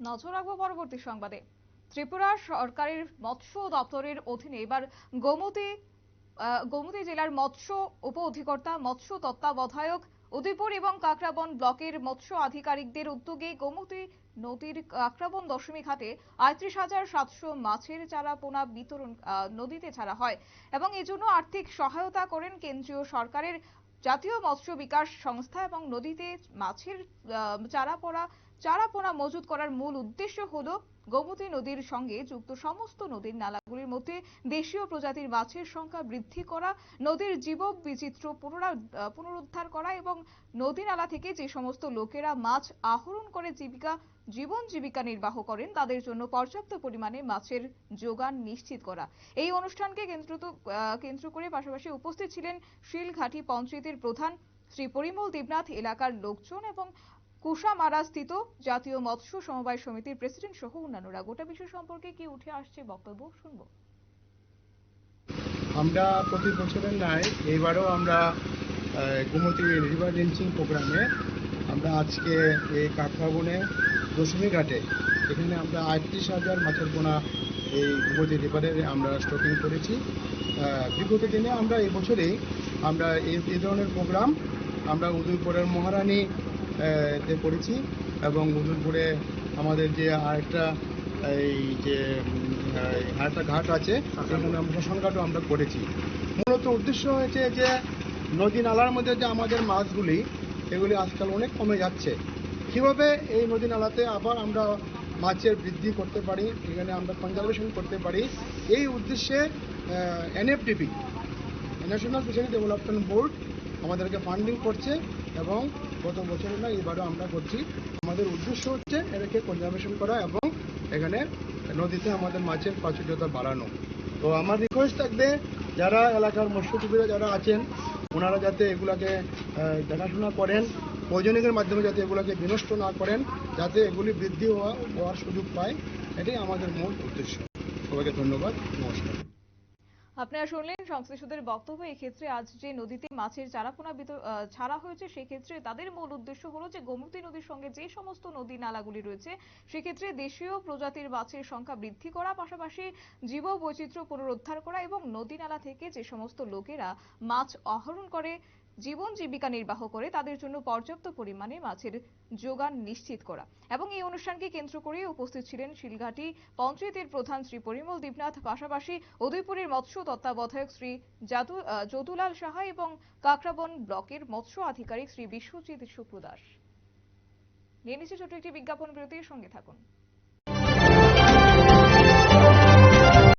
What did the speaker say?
নজর রাখব পরবর্তী সংবাদে। ত্রিপুরা সরকারের মৎস্য দপ্তরের অধীনে এবার গোমতী গোমতী জেলার মৎস্য উপ অধিকর্তা মৎস্য তত্ত্বাবধায়ক উদয়পুর এবং কাকরাবন ব্লকের মৎস্য আধিকারিকদের উদ্যোগে গোমতী নদীর কাকরাবন দশমী ঘাটে আটত্রিশ হাজার সাতশো মাছের চারা পোনা বিতরণ নদীতে ছাড়া হয় এবং এজন্য আর্থিক সহায়তা করেন কেন্দ্রীয় সরকারের জাতীয় মৎস্য বিকাশ সংস্থা এবং নদীতে মাছের চারা পড়া চারা পোনা মজুত করার মূল উদ্দেশ্য হলো গোমতী নদীর সঙ্গে যুক্ত সমস্ত নদীর নালাগুলির মধ্যে দেশীয় প্রজাতির মাছের সংখ্যা বৃদ্ধি করা, নদীর জীব বিচিত্র পুনরুদ্ধার করা এবং নদী নালা থেকে যে সমস্ত লোকেরা মাছ আহরণ করে জীবিকা, জীবন জীবিকা নির্বাহ করেন, তাদের জন্য পর্যাপ্ত পরিমাণে মাছের যোগান নিশ্চিত করা। এই অনুষ্ঠানকে কেন্দ্র তো- কেন্দ্র করে পাশাপাশি উপস্থিত ছিলেন শিলঘাটি পঞ্চায়েতের প্রধান শ্রী পরিমল দেবনাথ, এলাকার লোকজন এবং কুশামারা স্থিত জাতীয় মৎস্য সমবায় সমিতির প্রেসিডেন্ট সহ অন্যান্যরা। গোটা বিষয় সম্পর্কে কি উঠে আসছে বক্তব্য, শুনব। আমরা প্রতি বছরের ন্যায় এইবারও আমরা গোমতী রিভার রিঞ্চিং প্রোগ্রামে আমরা আজকে এই কাকরাবনে দশমী ঘাটে এখানে আমরা আটত্রিশ হাজার মাছের পোনা এই গোমতী রিভারে আমরা স্টকিং করেছি। বিগত দিনে আমরা এই বছরেই আমরা এই ধরনের প্রোগ্রাম আমরা উদয়পুরের মহারানী আহ, তে করেছি এবং উদয়পুরে আমাদের যে আরেকটা এই যে আরেকটা ঘাট আছে সেখানে আমরা শ্মশান ঘাটও আমরা করেছি। মূলত উদ্দেশ্য হয়েছে যে নদী নালার মধ্যে যে আমাদের মাছগুলি এগুলি আজকাল অনেক কমে যাচ্ছে। কীভাবে এই নদী নালাতে আবার আমরা মাছের বৃদ্ধি করতে পারি এখানে আমরা কনজারভেশন করতে পারি এই উদ্দেশ্যে NFDP national fishery development board আমাদেরকে ফান্ডিং করছে এবং গত বছরে না এবারও আমরা করছি। আমাদের উদ্দেশ্য হচ্ছে এটাকে কনজারভেশন করা এবং এখানে নদীতে আমাদের মাছের প্রাচুর্যতা বাড়ানো। তো আমার রিকোয়েস্ট থাকবে, যারা এলাকার মৎস্যজীবীরা যারা আছেন, ওনারা যাতে এগুলাকে দেখাশোনা করেন প্রয়োজনীয়ের মাধ্যমে যাতে এগুলোকে বিনষ্ট না করেন, যাতে এগুলি বৃদ্ধি হওয়া হওয়ার সুযোগ পায়, এটাই আমাদের মূল উদ্দেশ্য। সবাইকে ধন্যবাদ, নমস্কার। আপনারা শুনলেন সংশ্লিষ্টদের বক্তব্য। ক্ষেত্রে আজ যে নদীতে মাছের চারাপোনা ছাড়া হয়েছে, সেক্ষেত্রে তাদের মূল উদ্দেশ্য হলো যে গোমতী নদীর সঙ্গে যে সমস্ত নদী নালাগুলি রয়েছে, সেক্ষেত্রে দেশীয় প্রজাতির মাছের সংখ্যা বৃদ্ধি করা, পাশাপাশি জীব বৈচিত্র্য পুনরুদ্ধার করা এবং নদী নালা থেকে যে সমস্ত লোকেরা মাছ আহরণ করে জীবন জীবিকা নির্বাহ করে তাদের জন্য পর্যাপ্ত পরিমাণে মাছের যোগান নিশ্চিত করা। এবং এই অনুষ্ঠানকে কেন্দ্র করে উপস্থিত ছিলেন শিলঘাটি পঞ্চায়েতের প্রধান শ্রী পরিমল দেবনাথ পাশাপাশি উদয়পুরের মৎস্য তত্ত্বাবধায়ক শ্রী যদুলাল সাহা এবং কাকরাবন ব্লকের মৎস্য আধিকারিক শ্রী বিশ্বজিৎ সুপ্রদাস নিয়ে নিচ্ছে ছোট একটি বিজ্ঞাপন বিরতির সঙ্গে থাকুন।